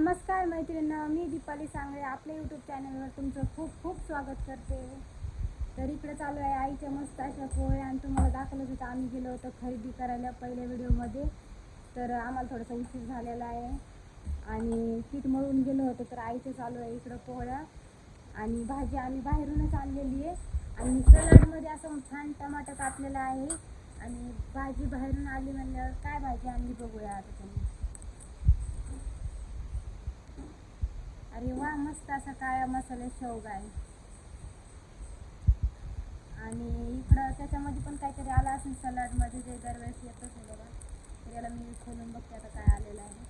नमस्कार मैत्रिणींनो मी दीपाली सांगळे. आपल्या यूट्यूब चॅनलवर तुमचं खूप खूप स्वागत करते. तर इकडे चालू आहे आईच्या मस्त अशा पोहे आणि तुम्हाला दाखवलं होतं आम्ही गेलो होतो खरेदी करायला पहिल्या व्हिडिओमध्ये तर आम्हाला थोडासा उशीर झालेला आहे. आणि पीठ मळून गेलो होतो तर आईचं चालू आहे इकडं पोळ्या. आणि भाजी आम्ही बाहेरूनच आणलेली आहे. आणि सलाडमध्ये असं छान टमाटर कापलेला आहे. आणि भाजी बाहेरून आली म्हणल्यावर काय भाजी आणली बघूया आता तुम्ही. अरे वा मस्त असा काळ्या मसाला शेवगा आहे आणि इकडं त्याच्यामध्ये पण काहीतरी आलं असेल सलाडमध्ये जे दरवेळेस येतच आहे बघा. तर याला मी खोलून बघते आता काय आलेलं आहे.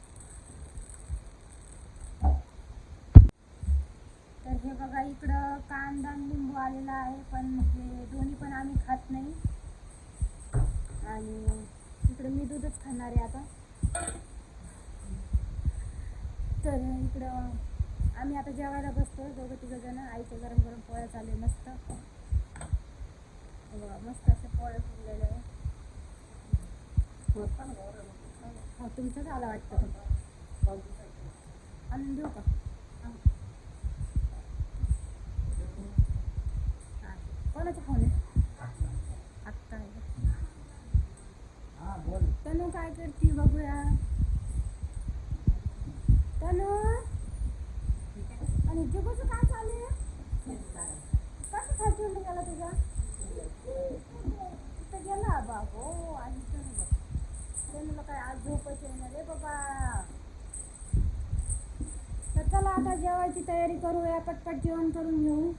तर हे बघा इकडं कांदा लिंबू आलेला आहे पण हे दोन्ही पण आम्ही खात नाही. आणि इकडं मी दूधच खाणार आहे आता. तर इकडं आम्ही आता जेवायला बसतो दोघं तिघं जण. आईच्या गरम गरम पोळ्या चालू आहे. मस्त. मस्त असे पोळ्या फुललेले हो तुमचंच आला वाटतं आणून देऊ का. कोणाचा फोन आहे? आत्ता आहे? तनू काय करते बघूया. तनू आणि जुगूचं काय चालू आहे कसं खायचं गेला तुझा तिथं गेला बाबो आणि तनू बघ तनूला काय रे बाबा तर चला आता जेवायची तयारी करूया पटपट जेवण करून घेऊ.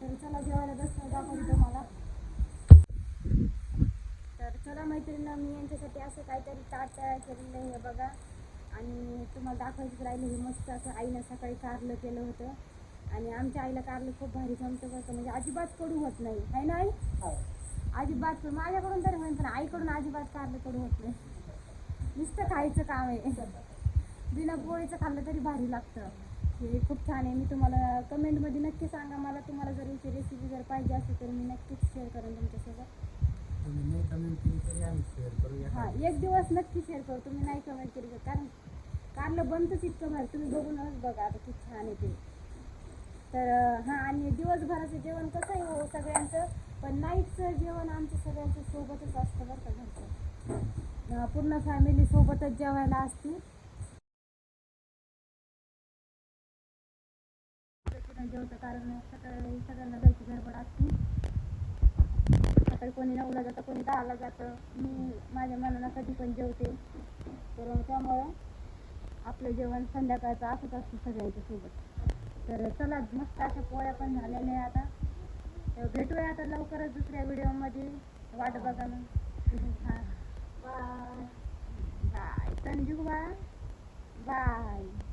तर चला जेवायला बसणं दाखवतो तुम्हाला. तर चला मैत्रिणींना मी यांच्यासाठी असं काहीतरी ताट तयार केलेलं आहे हे बघा. आणि तुम्हाला दाखवायचं राहिलं हे मस्त असं आईनं सकाळी कारलं केलं होतं. आणि आमच्या आईला कारलं खूप भारी जमतं का, म्हणजे अजिबात कडू होत नाही. आहे ना आई? अजिबात कडू माझ्याकडून तरी पण आईकडून अजिबात कारलं कडू होत नाही. नुसतं खायचं काम आहे. बिना पोळीचं खाल्लं तरी भारी लागतं. हे खूप छान आहे. मी तुम्हाला कमेंटमध्ये नक्की सांगा. मला तुम्हाला जर याची रेसिपी जर पाहिजे असेल तर मी नक्कीच शेअर करेन तुमच्यासोबत. तुम्ही नाही कमेंट केली तरी आम्ही शेअर करूया हा एक दिवस नक्की शेअर करू. तुम्ही नाही कमेंट केली तर कारण कारलं बनतंच इतकं भारी. तुम्ही बघूनच बघा आता खूप छान आहे ते. तर हा आणि दिवसभराचं जेवण कसं आहे हो सगळ्यांचं? पण नाईटचं जेवण आमचं सगळ्यांचं सोबतच असतं. पूर्ण फॅमिली सोबतच जेवायला असते जेवतं कारण सकाळी सगळ्यांना जायची गडबड असते. सकाळी कोणी नऊला जातं कोणी दहाला जातं. मी माझ्या मनाला कधी पण जेवते. तर त्यामुळं आपलं जेवण संध्याकाळचं असंच असतं सगळ्यांच्या सोबत. तर चला मस्त अशा पोळ्या पण झालेल्या आहे आता. तर भेटूया आता लवकरच दुसऱ्या व्हिडिओमध्ये वाट बघा हां. Bye.